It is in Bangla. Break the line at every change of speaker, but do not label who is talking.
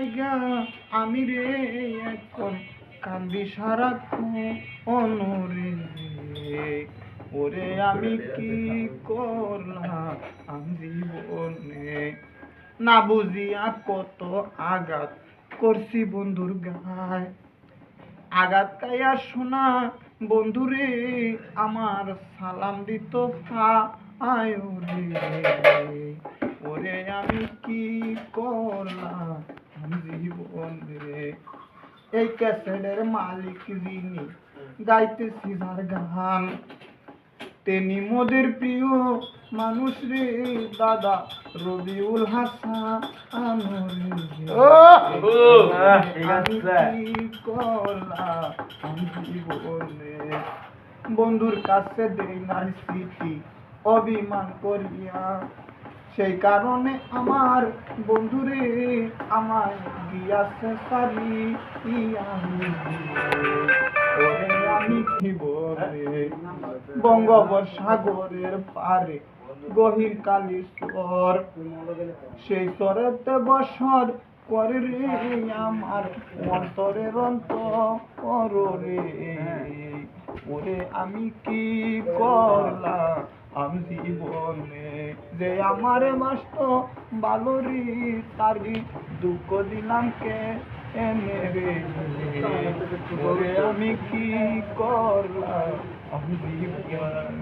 লাইগা আমি রে এখন কান্দি সারাক্ষণ অনরে। ওরে আমি কি করলাম আমি জীবনে? না বুঝিয়া কত আঘাত করছি বন্ধুর গায়। আঘাত কাইয়া শোনা বন্ধুরে, আমার সালাম দিত আয় রে ওরে আমি কি করলাম এই ক্যাসেটের মালিক যিনি গাইতেছি যার গান তেনি মোদের প্রিয় মানুষ রে দাদা রবিউল হাসান বন্ধুর কাছে দেই নাই স্মৃতি অভিমান করিয়া সেই কারণে আমার বন্ধুরে আমায় দিয়াছে সারি আমি কি বঙ্গোপসাগরের পারে গহীর কালীশ্বর, সেই স্বরেতে বসর করে রে আমার অন্তরের অন্তর রে ওরে আমি কি করলাম? আমি জীবনে। যে আমার মাস্ত বালরি তারি দুঃখ দিলাম কে এনে রে। আমি কি করলাম আমি জীবনে